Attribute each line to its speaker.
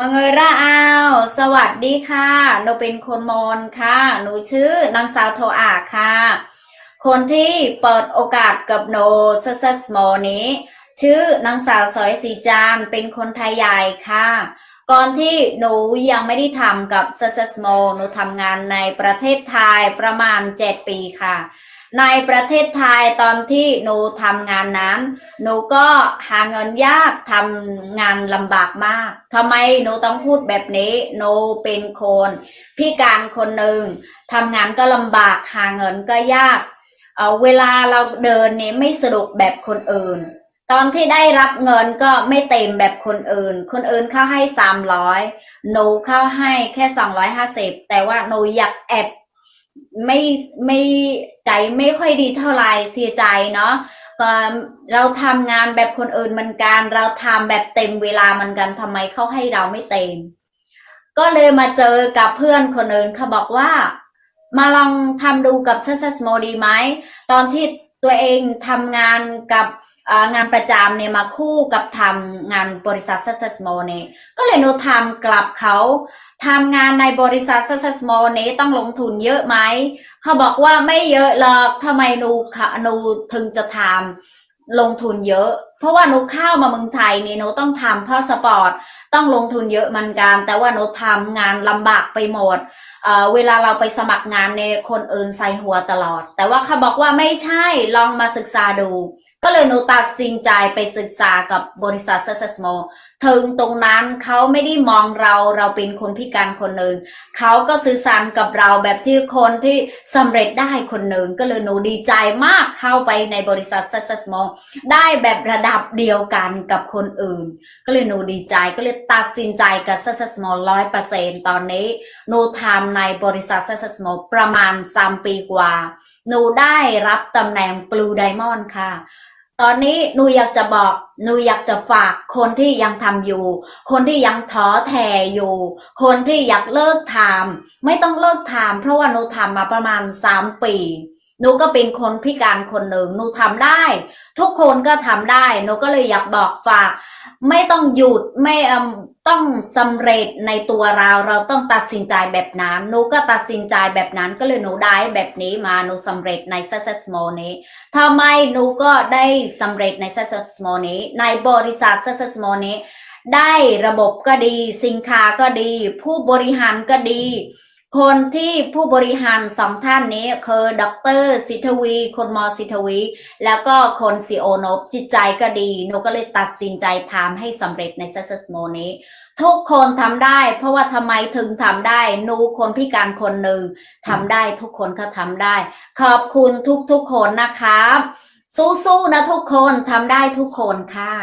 Speaker 1: บังเอระอาว สวัสดีค่ะ หนูเป็นคนมอญค่ะ หนูชื่อนางสาวโทอาค่ะ คนที่เปิดโอกาสกับหนูซัสซัสโมนี้ ชื่อนางสาวสอยสีจานเป็นคนไทยใหญ่ค่ะ ก่อนที่หนูยังไม่ได้ทำกับซัสซัสโมหนูทำงานในประเทศไทยประมาณ 7 ปีค่ะ ในประเทศไทยตอนที่หนูทำงานนั้น หนูก็หาเงินยากทำงานลำบากมากทำไมหนูต้องพูดแบบนี้หนูเป็นคนพิการคนหนึ่งทำงานก็ลำบากหาเงินก็ยากเเวลาเราเดินนี่ไม่สะดวกแบบคนอื่น ตอนที่ได้รับเงินก็ไม่เต็มแบบคนอื่น คนอื่นเข้าให้สามร้อยหนูเข้าให้แค่สองร้อยห้าสิบแต่ว่าหนูอยากแอบ ไม่ไม่ใจไม่ค่อยดีเท่าไหร่เสียใจเนาะก็เราทำงานแบบคนอื่นมันการเราทำแบบเต็มเวลามันกันทำไมเขาให้เราไม่เต็ม ก็เลยมาเจอกับเพื่อนคนอื่นเขาบอกว่า มาลองทำดูกับ Success Mo ดีไหมตอนที่ ตัวเองทำงานกับงานประจำเนี่ยมาคู่กับทำงานบริษัทซัสโมเนี่ยก็เลยหนูทำกลับเขาทำงานในบริษัทซัสโมเนี้ต้องลงทุนเยอะไหมเขาบอกว่าไม่เยอะหรอกทำไมหนูค่ะหนูถึงจะทำลงทุนเยอะ ราะว่าหนูเข้ามาเมืองไทยนี่หนูต้องทำพาสปอร์ตต้องลงทุนเยอะมือนกัน แต่ว่าหนูทำงานลำบากไปหมดเเวลาเราไปสมัครงานในยคนอื่นใส่หัวตลอด แต่ว่าเขาบอกว่าไม่ใช่ลองมาศึกษาดู ก็เลยหนูตัดสินใจไปศึกษากับบริษัท Success Mo ถึงตรงนั้นเขาไม่ได้มองเราเราเป็นคนพิการคนหนึ่งเขาก็สื่อสารกับเราแบบที่คนที่สำเร็จได้คนหนึ่งก็เลยหนูดีใจมากเข้าไปในบริษัท Success Mo ได้แบบระดับับเดียวกันกับคนอื่น ก็เลยหนูดีใจก็เลยตัดสินใจกับ Success Mo ร้อยเปอร์เซ็นตอนนี้หนูทำในบริษัท Success Mo ประมาณสามปีกว่า หนูได้รับตำแหน่ง Blue Diamond ค่ะตอนนี้หนูอยากจะบอกหนูอยากจะฝากคนที่ยังทำอยู่ คนที่ยังท้อแท้อยู่ คนที่อยากเลิกทำไม่ต้องเลิกทำเพราะว่าหนูทำมาประมาณสามปี หนูก็เป็นคนพิการคนหนึ่งหนูทำได้ ทุกคนก็ทำได้หนูก็เลยอยากบอกฝาก ไม่ต้องหยุดไม่ต้องสำเร็จในตัวเราเราต้องตัดสินใจแบบนั้นหนูก็ตัดสินใจแบบนั้นก็เลยหนูได้แบบนี้มาหนูสำเร็จใน Success Mo นี้ทำไมหนูก็ได้สำเร็จใน Success Mo นี้ ในบริษัท Success Mo นี้ได้ระบบก็ดี สินค้าก็ดี ผู้บริหารก็ดี คนที่ผู้บริหารสองท่านนี้คือดรสิทธวีคนมอสิทธวี แล้วก็คนซีโอนบจิตใจก็ดีนูก็เลยตัดสินใจทำให้สำเร็จใน Success Mo นี้ ทุกคนทำได้ เพราะว่าทำไมถึงทำได้นูคนพิการคนหนึ่งทำได้ทุกคนก็ทำได้ ขอบคุณทุกๆคนนะครับ สู้ๆนะทุกคนทำได้ทุกคนค่ะ